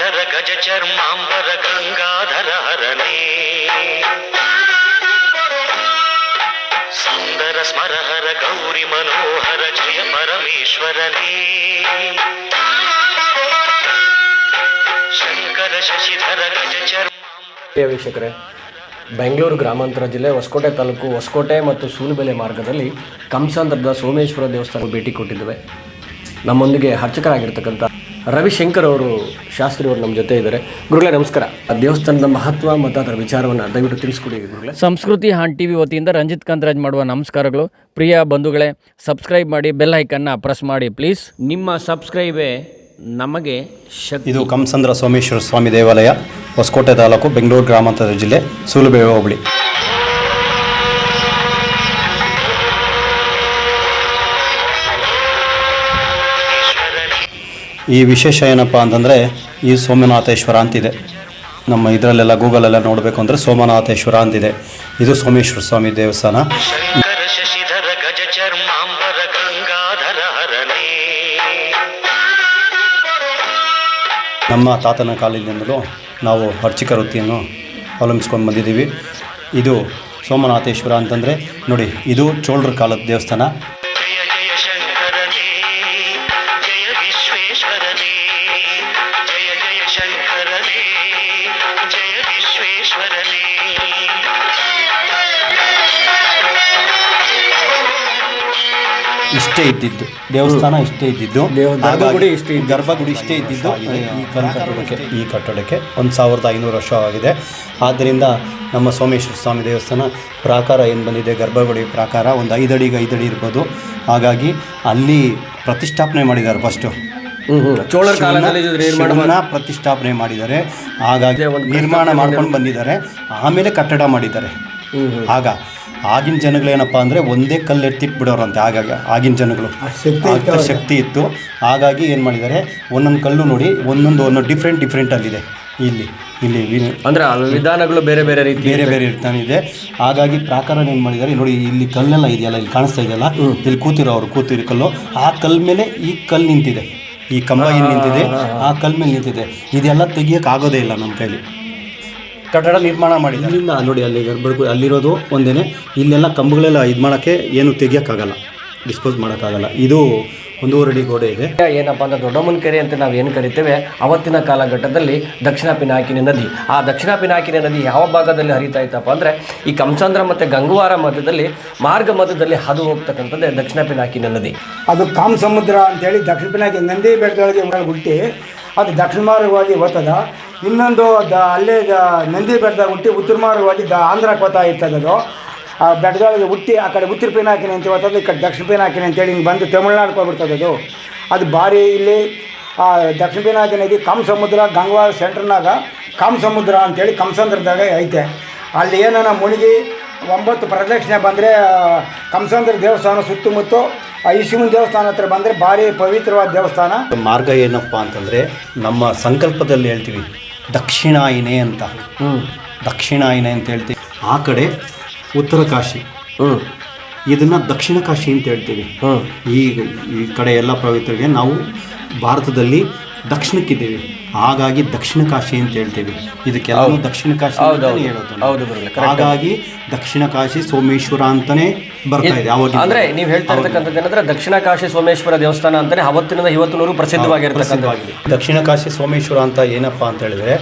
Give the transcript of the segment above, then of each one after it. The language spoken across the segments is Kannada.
ಶಶಿಧರ ಗಜ ಚರ್ಮಾಂಬರ ಗಂಗಾಧರ ಹರನೇ. ಸುಂದರ ಸ್ಮರಹರ ಗೌರಿ ಮನೋಹರ ಜಯ ಪರಮೇಶ್ವರನೇ. ಶಂಕರ ಶಶಿಧರ ಗಜ ಚರ್ಮಾಂಬರ ವೀಕ್ಷಕರೇ, ಬೆಂಗಳೂರು ಗ್ರಾಮಾಂತರ ಜಿಲ್ಲೆ ಹೊಸಕೋಟೆ ತಾಲೂಕು ಹೊಸಕೋಟೆ ಮತ್ತು ಸೂಲುಬೆಲೆ ಮಾರ್ಗದಲ್ಲಿ ಕಂಸಾಂಧ್ರದ ಸೋಮೇಶ್ವರ ದೇವಸ್ಥಾನಕ್ಕೆ ಭೇಟಿ ಕೊಟ್ಟಿದ್ದೇವೆ. ನಮ್ಮೊಂದಿಗೆ ಅರ್ಚಕರಾಗಿರ್ತಕ್ಕಂಥ ರವಿಶಂಕರ್ ಅವರು ಶಾಸ್ತ್ರಿ ಅವರು ನಮ್ಮ ಜೊತೆ ಇದ್ದಾರೆ. ಗುರುಗಳೇ ನಮಸ್ಕಾರ. ಆ ದೇವಸ್ಥಾನದ ಮಹತ್ವ ಮತ್ತು ಅದರ ವಿಚಾರವನ್ನು ದಯವಿಟ್ಟು ತಿಳಿಸ್ಕೊಡಿ ಗುರುಗಳೇ. ಸಂಸ್ಕೃತಿ ಹಾನ್ ಟಿವಿ ವತಿಯಿಂದ ರಂಜಿತ್ ಕಾಂತರಾಜ್ ಮಾಡುವ ನಮಸ್ಕಾರಗಳು. ಪ್ರಿಯ ಬಂಧುಗಳೇ ಸಬ್ಸ್ಕ್ರೈಬ್ ಮಾಡಿ ಬೆಲ್ ಐಕನ್ನ ಪ್ರೆಸ್ ಮಾಡಿ ಪ್ಲೀಸ್. ನಿಮ್ಮ ಸಬ್ಸ್ಕ್ರೈಬೇ ನಮಗೆ ಶಕ್ತಿ. ಇದು ಕಂಸಂದ್ರ ಸೋಮೇಶ್ವರ ಸ್ವಾಮಿ ದೇವಾಲಯ ಹೊಸಕೋಟೆ ತಾಲೂಕು ಬೆಂಗಳೂರು ಗ್ರಾಮಾಂತರ ಜಿಲ್ಲೆ ಸೂಲುಬೆಳೆ ಹೋಬಳಿ. ಈ ವಿಶೇಷ ಏನಪ್ಪ ಅಂತಂದರೆ ಈ ಸೋಮನಾಥೇಶ್ವರ ಅಂತಿದೆ. ನಮ್ಮ ಇದರಲ್ಲೆಲ್ಲ ಗೂಗಲೆಲ್ಲ ನೋಡಬೇಕು ಅಂದರೆ ಸೋಮನಾಥೇಶ್ವರ ಅಂತಿದೆ. ಇದು ಸೋಮೇಶ್ವರ ಸ್ವಾಮಿ ದೇವಸ್ಥಾನ. ನಮ್ಮ ತಾತನ ಕಾಲದಿಂದಲೂ ನಾವು ಅರ್ಚಕ ವೃತ್ತಿಯನ್ನು ಅವಲಂಬಿಸ್ಕೊಂಡು ಬಂದಿದ್ದೀವಿ. ಇದು ಸೋಮನಾಥೇಶ್ವರ ಅಂತಂದರೆ ನೋಡಿ ಇದು ಚೋಳರ ಕಾಲದ ದೇವಸ್ಥಾನ. ವಿಶ್ವೇಶ್ವರನೇ. ಇಷ್ಟೇ ಇದ್ದಿದ್ದು. ದೇವಸ್ಥಾನ ಇಷ್ಟೇ ಇದ್ದಿದ್ದು. ಗರ್ಭಗುಡಿ ಇಷ್ಟೇ. ಗರ್ಭಗುಡಿ ಇಷ್ಟೇ ಇದ್ದಿದ್ದು. ಈ ಕಟ್ಟಡಕ್ಕೆ ಈ ಕಟ್ಟಡಕ್ಕೆ ಒಂದು ಸಾವಿರದ ಐನೂರು ವರ್ಷ ಆಗಿದೆ. ಆದ್ದರಿಂದ ನಮ್ಮ ಸೋಮೇಶ್ವರ ಸ್ವಾಮಿ ದೇವಸ್ಥಾನ ಪ್ರಾಕಾರ ಏನು ಬಂದಿದೆ? ಗರ್ಭಗುಡಿ ಪ್ರಾಕಾರ. ಒಂದು ಐದಡಿಗೆ ಐದಡಿ ಇರ್ಬೋದು. ಹಾಗಾಗಿ ಅಲ್ಲಿ ಪ್ರತಿಷ್ಠಾಪನೆ ಮಾಡಿದ್ದಾರೆ ಫಸ್ಟು ಚೋಳರ ಕಾಲದಲ್ಲಿ ನಿರ್ಮಾಣ ಪ್ರತಿಷ್ಠಾಪನೆ ಮಾಡಿದ್ದಾರೆ. ಹಾಗಾಗಿ ನಿರ್ಮಾಣ ಮಾಡ್ಕೊಂಡು ಬಂದಿದ್ದಾರೆ. ಆಮೇಲೆ ಕಟ್ಟಡ ಮಾಡಿದ್ದಾರೆ. ಆಗ ಆಗಿನ ಜನಗಳೇನಪ್ಪ ಅಂದರೆ ಒಂದೇ ಕಲ್ಲು ಎತ್ತಿಟ್ಬಿಡೋರಂತೆ ಆಗಾಗ ಆಗಿನ ಜನಗಳು. ಶಕ್ತಿ ಶಕ್ತಿ ಇತ್ತು. ಹಾಗಾಗಿ ಏನು ಮಾಡಿದ್ದಾರೆ? ಒಂದೊಂದು ಕಲ್ಲು ನೋಡಿ ಒಂದೊಂದು ಒಂದು ಡಿಫ್ರೆಂಟ್ ಡಿಫ್ರೆಂಟ್ ಅಲ್ಲಿದೆ ಇಲ್ಲಿ ಇಲ್ಲಿ ಅಂದರೆ ವಿಧಾನಗಳು ಬೇರೆ ಬೇರೆ ರೀತಿ ಬೇರೆ ಬೇರೆ ಇರ್ತಾನೆ ಇದೆ. ಹಾಗಾಗಿ ಪ್ರಾಕಾರ ಏನು ಮಾಡಿದ್ದಾರೆ? ನೋಡಿ ಇಲ್ಲಿ ಕಲ್ಲೆಲ್ಲ ಇದೆಯಲ್ಲ ಇಲ್ಲಿ ಕಾಣಿಸ್ತಾ ಇದೆಯಲ್ಲ? ಇಲ್ಲಿ ಕೂತಿರೋ ಅವರು ಕೂತಿರೋ ಕಲ್ಲು. ಆ ಕಲ್ಲು ಮೇಲೆ ಈ ಕಲ್ಲು ನಿಂತಿದೆ. ಈ ಕಂಬ ಏನು ನಿಂತಿದೆ? ಆ ಕಲ್ ಮೇಲೆ ನಿಂತಿದೆ. ಇದೆಲ್ಲ ತೆಗಿಯಕ್ಕೆ ಆಗೋದೇ ಇಲ್ಲ ನಮ್ಮ ಕೈಲಿ. ಕಟ್ಟಡ ನಿರ್ಮಾಣ ಮಾಡಿ ಇಲ್ಲಿಂದ ನೋಡಿ ಅಲ್ಲಿ ಗರ್ಭಗುಡಿ ಅಲ್ಲಿರೋದು ಒಂದೇನೆ. ಇಲ್ಲೆಲ್ಲ ಕಂಬಗಳೆಲ್ಲ ಇದು ಮಾಡೋಕ್ಕೆ ಏನು ತೆಗಿಯೋಕ್ಕಾಗಲ್ಲ. ಡಿಸ್ಪೋಸ್ ಮಾಡೋಕ್ಕಾಗಲ್ಲ. ಇದು ಒಂದೂವರೆ ಅಡಿ ಗೋಡೆ ಇದೆ. ಏನಪ್ಪ ಅಂದ್ರೆ ದೊಡ್ಡಮ್ಮನ ಕೆರೆ ಅಂತ ನಾವು ಏನು ಕರಿತೇವೆ ಅವತ್ತಿನ ಕಾಲಘಟ್ಟದಲ್ಲಿ ದಕ್ಷಿಣ ಪಿನಾಕಿನಿ ನದಿ. ಆ ದಕ್ಷಿಣ ಪಿನಾಕಿನಿ ನದಿ ಯಾವ ಭಾಗದಲ್ಲಿ ಹರಿತಾ ಇತ್ತಪ್ಪ ಅಂದರೆ ಈ ಕಂಸಂದ್ರ ಮತ್ತು ಗಂಗುವಾರ ಮಧ್ಯದಲ್ಲಿ ಮಾರ್ಗ ಮಧ್ಯದಲ್ಲಿ ಹಾದು ಹೋಗ್ತಕ್ಕಂಥದ್ದೇ ದಕ್ಷಿಣ ಪಿನಾಕಿನಿ ನದಿ. ಅದು ಕಾಮ ಸಮುದ್ರ ಅಂತೇಳಿ ದಕ್ಷಿಣ ಪಿನಾಕಿ ನಂದಿ ಬೆಟ್ಟದೊಳಗೆ ಹುಟ್ಟಿ ಅದು ದಕ್ಷಿಣ ಮಾರ್ಗವಾಗಿ ಹೋಗ್ತದ ಇನ್ನೊಂದು ದ ಅಲ್ಲೇ ದ- ನಂದಿ ಬೆಟ್ಟದಾಗ ಹುಟ್ಟಿ ಉತ್ತರ ಮಾರ್ಗವಾಗಿ ದ ಆಂಧ್ರಕ್ಕೆ ಹೋಗ್ತಾ ಇರ್ತದದು. ಅದು ಆ ಬೆಟ್ಟದೊಳಗೆ ಹುಟ್ಟಿ ಆ ಕಡೆ ಉತ್ತರ ಪಿನಾಕಿನಿ ಅಂತ ಹೇಳ್ತದೆ ಈ ಕಡೆ ದಕ್ಷಿಣ ಪಿನಾಕಿನಿ ಅಂತೇಳಿ ಹಿಂಗೆ ಬಂದು ತಮಿಳ್ನಾಡು ಹೋಗ್ಬಿಡ್ತದೆ ಅದು. ಅದು ಭಾರಿ ಇಲ್ಲಿ ಆ ದಕ್ಷಿಣ ಪೇನ್ ಹಾಕಿನಿ ಕಮ್ ಸಮುದ್ರ ಗಂಗವಾರ ಸೆಂಟ್ರ್ನಾಗ ಕಮ್ ಸಮುದ್ರ ಅಂತೇಳಿ ಕಂಸಂದ್ರದಾಗ ಐತೆ. ಅಲ್ಲಿ ಏನನ ಮುಳುಗಿ ಒಂಬತ್ತು ಪ್ರದಕ್ಷಿಣೆ ಬಂದರೆ ಕಂಸಂದ್ರ ದೇವಸ್ಥಾನ ಸುತ್ತಮುತ್ತ ಐಶಿವನ ದೇವಸ್ಥಾನ ಹತ್ರ ಬಂದರೆ ಭಾರಿ ಪವಿತ್ರವಾದ ದೇವಸ್ಥಾನ. ಮಾರ್ಗ ಏನಪ್ಪ ಅಂತಂದರೆ ನಮ್ಮ ಸಂಕಲ್ಪದಲ್ಲಿ ಹೇಳ್ತೀವಿ ದಕ್ಷಿಣಾಯಿನೆ ಅಂತ. ದಕ್ಷಿಣಾಯಿನೆ ಅಂತ ಹೇಳ್ತೀವಿ. ಆ ಕಡೆ ಉತ್ತರ ಕಾಶಿ. ಹ್ಞೂ ಇದನ್ನು ದಕ್ಷಿಣ ಕಾಶಿ ಅಂತ ಹೇಳ್ತೀವಿ. ಹ್ಞೂ ಈ ಈ ಕಡೆ ಎಲ್ಲ ಪ್ರವೇತರಿಗೆ ನಾವು ಭಾರತದಲ್ಲಿ ದಕ್ಷಿಣಕ್ಕಿದ್ದೀವಿ. ಹಾಗಾಗಿ ದಕ್ಷಿಣ ಕಾಶಿ ಅಂತ ಹೇಳ್ತೀವಿ. ಇದಕ್ಕೆಲ್ಲ ದಕ್ಷಿಣ ಕಾಶಿ ಅಂತಾನೆ ಹೇಳೋದು ಹಾಗಾಗಿ ದಕ್ಷಿಣ ಕಾಶಿ ಸೋಮೇಶ್ವರ ಅಂತಾನೆ ಬರ್ತಾ ಇದೆ ಅವಾಗ ಅಂದ್ರೆ ನೀವು ಹೇಳ್ತಾ ಇರ್ತಕ್ಕಂಥದ್ದು ಏನಂದ್ರೆ ದಕ್ಷಿಣ ಕಾಶಿ ಸೋಮೇಶ್ವರ ದೇವಸ್ಥಾನ ಅಂತಾನೆ ಅವತ್ತಿನಿಂದ ಇವತ್ತಿನವರೆಗೂ ಪ್ರಸಿದ್ಧವಾಗಿರ್ತಕ್ಕಂಥ ದಕ್ಷಿಣ ಕಾಶಿ ಸೋಮೇಶ್ವರ ಅಂತ ಏನಪ್ಪಾ ಅಂತ ಹೇಳಿದ್ರೆ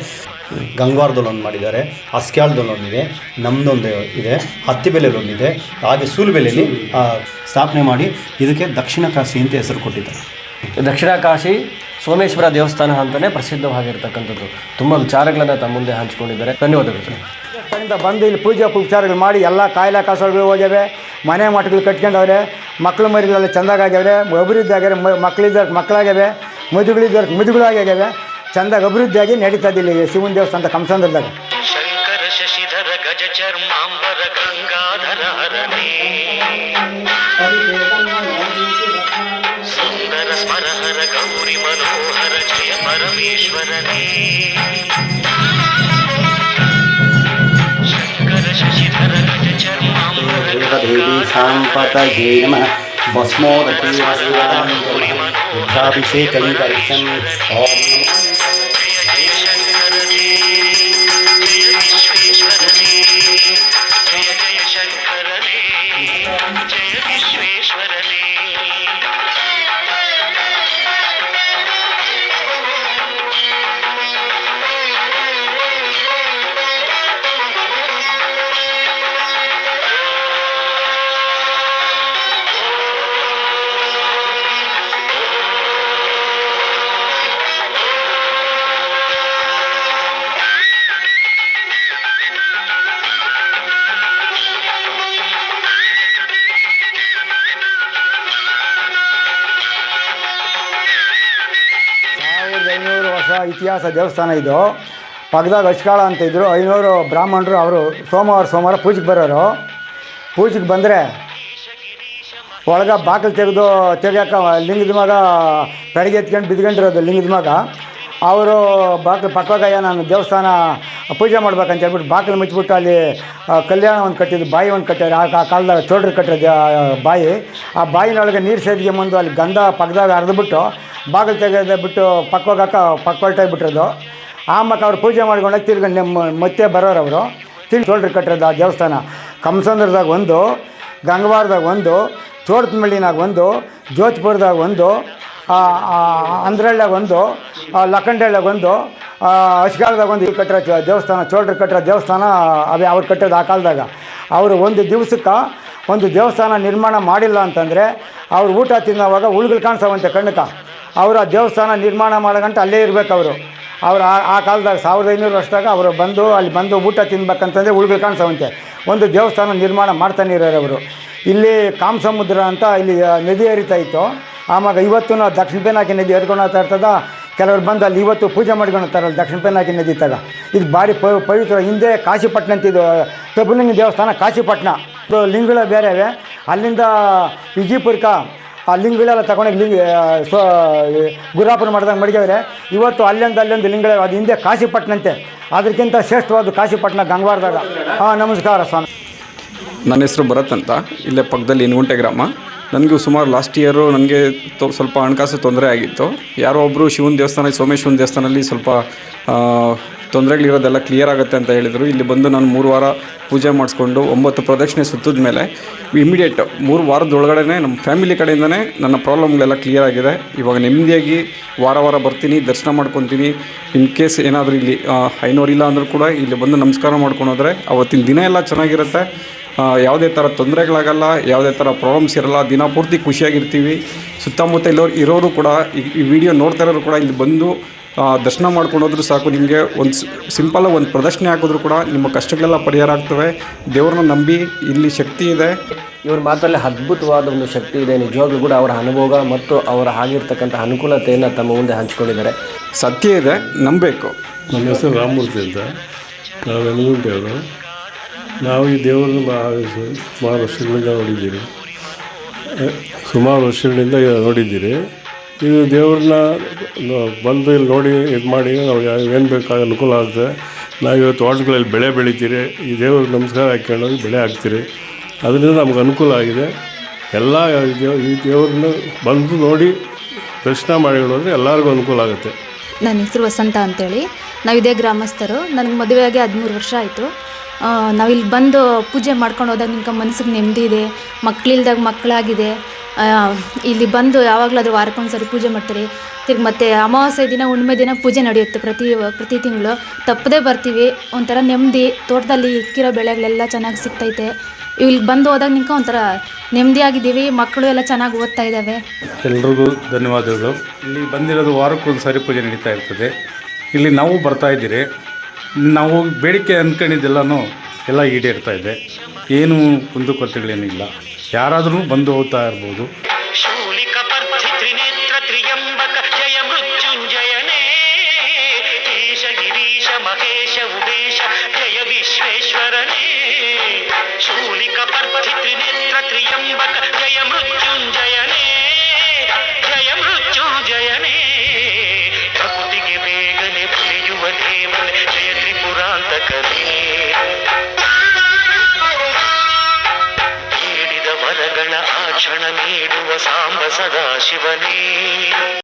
ಗಂಗವಾರದಲ್ಲಿ ಒಂದು ಮಾಡಿದ್ದಾರೆ ಅಸ್ಕ್ಯಾಳದಲ್ಲಿ ಇದೆ ನಮ್ಮದೊಂದು ಇದೆ ಹತ್ತಿಬೆಲೆಯಲ್ಲಿ ಒಂದಿದೆ ಹಾಗೆ ಸೂಲುಬೆಲೆಯಲ್ಲಿ ಆ, ಸ್ಥಾಪನೆ ಮಾಡಿ ಇದಕ್ಕೆ ದಕ್ಷಿಣ ಕಾಶಿ ಅಂತ ಹೆಸರು ಕೊಟ್ಟಿದ್ದಾರೆ. ದಕ್ಷಿಣ ಕಾಶಿ ಸೋಮೇಶ್ವರ ದೇವಸ್ಥಾನ ಅಂತಲೇ ಪ್ರಸಿದ್ಧವಾಗಿರ್ತಕ್ಕಂಥದ್ದು. ತುಂಬ ವಿಚಾರಗಳನ್ನು ತಮ್ಮ ಮುಂದೆ ಹಂಚಿಕೊಂಡಿದ್ದಾರೆ. ಧನ್ಯವಾದಗಳು ಸರ್. ಕಡೆಯಿಂದ ಬಂದು ಇಲ್ಲಿ ಪೂಜೆ ಉಪಚಾರಗಳು ಮಾಡಿ ಎಲ್ಲ ಕಾಯಿಲೆ ಕಾಸುಗಳು ಹೋಗ್ಯಾವೆ ಮನೆ ಮಠಗಳು ಕಟ್ಕೊಂಡವ್ರೆ ಮಕ್ಕಳು ಮರಿಗಳೆಲ್ಲ ಚೆಂದಾಗ್ಯಾವೆ ಅಭಿವೃದ್ಧಿ ಆಗ್ಯಾರೆ ಮಕ್ಕಳಿದ್ದ ಮಕ್ಕಳಾಗ್ಯಾವೆ ಮದುಗಳಿದ್ದ ಮದುಗಳಾಗ್ಯಾವೆ ಚೆಂದಾಗಿ ಅಭಿವೃದ್ಧಿಯಾಗಿ ನಡೀತದೆ ಈ ಶಿವನ ದೇವಸ್ಥಾನ ಕಂಸಂದ್ರದಾಗ ಶಂಕರ ಶಶಿಧರ ಗಜ ಚರ್ಮಾಂಬರ ಗಂಗಾಧರ ಹರನೇ ಸುಂದರ ಸ್ಮರಹರ ಗೌರಿ ಮನೋಹರ ಜಯ ಪರಮೇಶ್ವರನೇ ಶಂಕರ ಶಶಿಧರ ಗಜ ಚರ್ಮಾಂಬರ ದೇವಿ ಸಾಂಪತಯೇ ನಮಃ दुग्धाभिषेकं Thank you. ವರ್ಷ ಇತಿಹಾಸ ದೇವಸ್ಥಾನ ಇದು. ಪಕ್ಕದಾಗ ಅಚ್ಕಾಳ ಅಂತ ಇದ್ದರು ಐನೂರು ಬ್ರಾಹ್ಮಣರು ಅವರು ಸೋಮವಾರ ಸೋಮವಾರ ಪೂಜೆಗೆ ಬರೋರು. ಪೂಜೆಗೆ ಬಂದರೆ ಒಳಗೆ ಬಾಗಿಲು ತೆಗೆದು ತೆಗಿಯಕ್ಕ ಲಿಂಗದ ಮಗ ಬೆಳಗ್ಗೆ ಎತ್ಕೊಂಡು ಬಿದ್ಕೊಂಡಿರೋದು ಲಿಂಗದ ಮಗ ಅವರು ಬಾಗಿಲು ಪಕ್ಕವಾಗ ನಾನು ದೇವಸ್ಥಾನ ಪೂಜೆ ಮಾಡ್ಬೇಕಂತ ಹೇಳ್ಬಿಟ್ಟು ಬಾಗಿಲು ಮುಚ್ಚಿಬಿಟ್ಟು ಅಲ್ಲಿ ಕಲ್ಯಾಣ ಒಂದು ಕಟ್ಟಿದ್ದು ಬಾಯಿ ಒಂದು ಕಟ್ಟಾರೆ ಆ ಕಾಲದಾಗ ಚೋಡ್ರು ಕಟ್ಟಿದ್ದೆ ಬಾಯಿ. ಆ ಬಾಯಿನೊಳಗೆ ನೀರು ಸೇದಿಗೆ ಮುಂದೆ ಅಲ್ಲಿ ಗಂಧ ಪಕ್ಕದಾಗ ಹರಿದ್ಬಿಟ್ಟು ಬಾಗಿಲು ತೆಗೆದ ಬಿಟ್ಟು ಪಕ್ಕವಾಗ ಆ ಆಮೇಲೆ ಅವ್ರು ಪೂಜೆ ಮಾಡ್ಕೊಂಡಾಗ ತಿರ್ಗಿ ನಿಮ್ಮ ಮತ್ತೆ ಬರೋರು ಅವರು. ತಿರ್ಗಿ ಚೋಳ್ರಿ ಕಟ್ಟಿರೋದು ಆ ದೇವಸ್ಥಾನ. ಕಂಸಂದ್ರದಾಗ ಒಂದು, ಗಂಗವಾರದಾಗ ಒಂದು ಚೋಳತ್ಮಳ್ಳಿನಾಗ ಒಂದು ಜೋಧ್ಪುರದಾಗ ಒಂದು ಒಂದು ಒಂದು ಅಶ್ಗಾಳದಾಗ ಒಂದು ಇಲ್ಲಿ ಕಟ್ಟಿರೋ ದೇವಸ್ಥಾನ, ಚೋಳರು ಕಟ್ಟಿರೋ ದೇವಸ್ಥಾನ, ಅವೇ ಅವ್ರು ಕಟ್ಟಿರೋದು ಆ ಕಾಲದಾಗ. ಅವರು ಒಂದು ದಿವಸಕ್ಕೆ ಒಂದು ದೇವಸ್ಥಾನ ನಿರ್ಮಾಣ ಮಾಡಿಲ್ಲ ಅಂತಂದರೆ ಅವ್ರು ಊಟ ತಿನ್ನೋವಾಗ ಹುಳುಗಳು ಕಾಣಿಸವಂತೆ ಕಣ್ಣಕ ಅವರು ಆ ದೇವಸ್ಥಾನ ನಿರ್ಮಾಣ ಮಾಡೋಗಂಟ ಅಲ್ಲೇ ಇರಬೇಕು ಅವರು. ಅವರು ಆ ಆ ಕಾಲದಾಗ ಸಾವಿರದ ಐನೂರು ವರ್ಷದಾಗ ಅವರು ಬಂದು, ಅಲ್ಲಿ ಬಂದು ಊಟ ತಿನ್ಬೇಕಂತಂದರೆ ಹುಳುಗಳು ಕಾಣಿಸವಂತೆ. ಒಂದು ದೇವಸ್ಥಾನ ನಿರ್ಮಾಣ ಮಾಡ್ತಾನೆ ಇರೋರು ಅವರು. ಇಲ್ಲಿ ಕಾಮಸಮುದ್ರ ಅಂತ ಇಲ್ಲಿ ನದಿ ಹರಿತಾ ಇತ್ತು. ಆವಾಗ ಇವತ್ತು ನಾವು ದಕ್ಷಿಣ ಪೇನಾಕಿ ನದಿ ಹರ್ಕೊಂಡು ಹೋಗ್ತಾ ಇರ್ತದ. ಕೆಲವರು ಬಂದು ಅಲ್ಲಿ ಇವತ್ತು ಪೂಜೆ ಮಾಡ್ಕೊಂಡು ಹೋಗ್ತಾರಲ್ಲ ದಕ್ಷಿಣ ಪೇನಾಕಿ ನದಿ ತಗ. ಇದು ಭಾರಿ ಪವಿತ್ರ, ಹಿಂದೆ ಕಾಶಿಪಟ್ಟಣ ಅಂತಿದ್ದು ತಬುಲಿಂಗ ದೇವಸ್ಥಾನ ಕಾಶಿಪಟ್ಟಣ ಲಿಂಗಗಳು ಬೇರೆ ಇವೆ ಅಲ್ಲಿಂದ ವಿಜಿಪುರ್ಕ ಆ ಲಿಂಗಗಳೆಲ್ಲ ತಗೊಂಡೋಗಿ ಲಿಂಗ ಸೊ ಗುರಾಪುರ ಮಾಡಿದಾಗ ಮಡಿಗವ್ರೆ ಇವತ್ತು ಅಲ್ಲಿಂದ ಅಲ್ಲಿಂದ ಲಿಂಗಳ ಅದು ಹಿಂದೆ ಕಾಶಿಪಟ್ಟಣಂತೆ ಅದಕ್ಕಿಂತ ಶ್ರೇಷ್ಠವಾದ ಕಾಶಿಪಟ್ಟಣ ಗಂಗವಾರದಾಗ. ಹಾಂ, ನಮಸ್ಕಾರ ಸ್ವಾಮಿ. ನನ್ನ ಹೆಸರು ಭರತ್ ಅಂತ. ಇಲ್ಲೇ ಪಕ್ಕದಲ್ಲಿ ಇನ್ಗುಂಟೆ ಗ್ರಾಮ. ನನಗೂ ಸುಮಾರು ಲಾಸ್ಟ್ ಇಯರು ನನಗೆ ತೊ, ಸ್ವಲ್ಪ ಹಣಕಾಸು ತೊಂದರೆ ಆಗಿತ್ತು. ಯಾರೋ ಒಬ್ಬರು ಶಿವನ ದೇವಸ್ಥಾನ ಸೋಮೇಶ್ವನ ದೇವಸ್ಥಾನದಲ್ಲಿ ಸ್ವಲ್ಪ ತೊಂದರೆಗಳಿರೋದೆಲ್ಲ ಕ್ಲಿಯರ್ ಆಗುತ್ತೆ ಅಂತ ಹೇಳಿದರು. ಇಲ್ಲಿ ಬಂದು ನಾನು ಮೂರು ವಾರ ಪೂಜೆ ಮಾಡಿಸ್ಕೊಂಡು ಒಂಬತ್ತು ಪ್ರದಕ್ಷಿಣೆ ಸುತ್ತಿದ ಮೇಲೆ ಇಮಿಡಿಯೇಟ್ ಮೂರು ವಾರದೊಳಗಡೆ ನಮ್ಮ ಫ್ಯಾಮಿಲಿ ಕಡೆಯಿಂದನೇ ನನ್ನ ಪ್ರಾಬ್ಲಮ್ಗಳೆಲ್ಲ ಕ್ಲಿಯರ್ ಆಗಿದೆ. ಇವಾಗ ನೆಮ್ಮದಿಯಾಗಿ ವಾರ ವಾರ ಬರ್ತೀನಿ, ದರ್ಶನ ಮಾಡ್ಕೊತೀನಿ. ಇನ್ ಕೇಸ್ ಏನಾದರೂ ಇಲ್ಲಿ ಐನೂರು ಇಲ್ಲ ಅಂದರೂ ಕೂಡ ಇಲ್ಲಿ ಬಂದು ನಮಸ್ಕಾರ ಮಾಡ್ಕೊಂಡೋದ್ರೆ ಅವತ್ತಿನ ದಿನ ಎಲ್ಲ ಚೆನ್ನಾಗಿರುತ್ತೆ. ಯಾವುದೇ ಥರ ತೊಂದರೆಗಳಾಗಲ್ಲ ಯಾವುದೇ ಥರ ಪ್ರಾಬ್ಲಮ್ಸ್ ಇರಲ್ಲ ದಿನ ಪೂರ್ತಿ ಖುಷಿಯಾಗಿರ್ತೀವಿ. ಸುತ್ತಮುತ್ತ ಇಲ್ಲೋರು ಇರೋರು ಕೂಡ ಈ ಈ ವಿಡಿಯೋ ನೋಡ್ತಾ ಇರೋರು ಕೂಡ ಇಲ್ಲಿ ಬಂದು ದರ್ಶನ ಮಾಡ್ಕೊಂಡು ಹೋದ್ರೂ ಸಾಕು ನಿಮಗೆ ಒಂದು ಸಿಂಪಲ್ಲಾಗಿ ಒಂದು ಪ್ರದರ್ಶನೆ ಹಾಕಿದ್ರು ಕೂಡ ನಿಮ್ಮ ಕಷ್ಟಗಳೆಲ್ಲ ಪರಿಹಾರ ಆಗ್ತವೆ. ದೇವ್ರನ್ನ ನಂಬಿ ಇಲ್ಲಿ ಶಕ್ತಿ ಇದೆ. ಇವ್ರ ಮಾತಲ್ಲಿ ಅದ್ಭುತವಾದ ಒಂದು ಶಕ್ತಿ ಇದೆ. ನಿಜವಾಗ್ಲೂ ಕೂಡ ಅವರ ಅನುಭವ ಮತ್ತು ಅವರ ಆಗಿರ್ತಕ್ಕಂಥ ಅನುಕೂಲತೆಯನ್ನು ತಮ್ಮ ಮುಂದೆ ಹಂಚ್ಕೊಂಡಿದ್ದಾರೆ. ಸತ್ಯ ಇದೆ ನಂಬಬೇಕು ನನ್ನ ಹೆಸರು ರಾಮಮೂರ್ತಿ ಅಂತ. ನಾವು ಯನಗುಂಟೆಯವರು ನಾವು ಈ ದೇವರನ್ನು ಸುಮಾರು ವರ್ಷಗಳಿಂದ ನೋಡಿದ್ದೀರಿ. ಸುಮಾರು ವರ್ಷಗಳಿಂದ ನೋಡಿದ್ದೀರಿ. ಇದು ದೇವ್ರನ್ನ ಬಂದು ಇಲ್ಲಿ ನೋಡಿ ಇದು ಮಾಡಿ ನಾವು ಏನು ಬೇಕಾದ ಅನುಕೂಲ ಆಗುತ್ತೆ. ನಾವು ಇವತ್ತು ತೋಟಗಳಲ್ಲಿ ಬೆಳೆ ಬೆಳಿತೀರಿ. ಈ ದೇವ್ರಿಗೆ ನಮಸ್ಕಾರ ಹಾಕ್ಕೊಂಡೋಗಿ ಬೆಳೆ ಹಾಕ್ತೀರಿ. ಅದರಿಂದ ನಮ್ಗೆ ಅನುಕೂಲ ಆಗಿದೆ. ಎಲ್ಲ ಈ ದೇವ್- ಈ ದೇವ್ರನ್ನ ಬಂದು ನೋಡಿ ದರ್ಶನ ಮಾಡಿಕೊಂಡು ಎಲ್ಲರಿಗೂ ಅನುಕೂಲ ಆಗುತ್ತೆ. ನನ್ನ ಹೆಸರು ವಸಂತ ಅಂತೇಳಿ. ನಾವು ಇದೇ ಗ್ರಾಮಸ್ಥರು. ನನಗೆ ಮದುವೆಯಾಗಿ ಹದಿಮೂರು ವರ್ಷ ಆಯಿತು. ನಾವು ಇಲ್ಲಿ ಬಂದು ಪೂಜೆ ಮಾಡ್ಕೊಂಡು ಹೋದಾಗ ನಿಮ್ಗೆ ಮನಸ್ಸಿಗೆ ನೆಮ್ಮದಿ ಇದೆ ಮಕ್ಕಳಿಲ್ದಾಗ ಮಕ್ಕಳಾಗಿದೆ ಇಲ್ಲಿ ಬಂದು ಯಾವಾಗಲಾದರೂ ವಾರಕ್ಕೊಂದ್ಸರಿ ಪೂಜೆ ಮಾಡ್ತಾರೆ. ತಿರ್ಗಿ ಮತ್ತೆ ಅಮಾವಾಸ್ಯೆ ದಿನ, ಹುಣ್ಣಿಮೆ ದಿನ ಪೂಜೆ ನಡೆಯುತ್ತೆ ಪ್ರತಿ ಪ್ರತಿ ತಿಂಗಳು. ತಪ್ಪದೇ ಬರ್ತೀವಿ. ಒಂಥರ ನೆಮ್ಮದಿ ತೋಟದಲ್ಲಿ ಇಕ್ಕಿರೋ ಬೆಳೆಗಳೆಲ್ಲ ಚೆನ್ನಾಗಿ ಸಿಗ್ತೈತೆ. ಇಲ್ಲಿ ಬಂದು ಹೋದಾಗ ನಿಮ್ಗೆ ಒಂಥರ ನೆಮ್ಮದಿಯಾಗಿದ್ದೀವಿ ಮಕ್ಕಳು ಎಲ್ಲ ಚೆನ್ನಾಗಿ ಓದ್ತಾ ಇದ್ದಾವೆ ಎಲ್ರಿಗೂ ಧನ್ಯವಾದಗಳು. ಇಲ್ಲಿ ಬಂದಿರೋದು ವಾರಕ್ಕೊಂದು ಸಾರಿ ಪೂಜೆ ನಡೀತಾ ಇರ್ತದೆ. ಇಲ್ಲಿ ನಾವು ಬರ್ತಾ ಇದ್ದೀರಿ. ನಾವು ಬೇಡಿಕೆ ಅಂದ್ಕೊಂಡಿದ್ದೆಲ್ಲನೂ ಎಲ್ಲ ಈಡೇರ್ತಾ ಇದೆ. ಏನು ಕುಂದುಕೊರತೆಗಳೇನಿಲ್ಲ. ಯಾರಾದರೂ ಬಂದು ಹೋಗ್ತಾ ಇರ್ಬೋದು. सांब सदा शिवनी।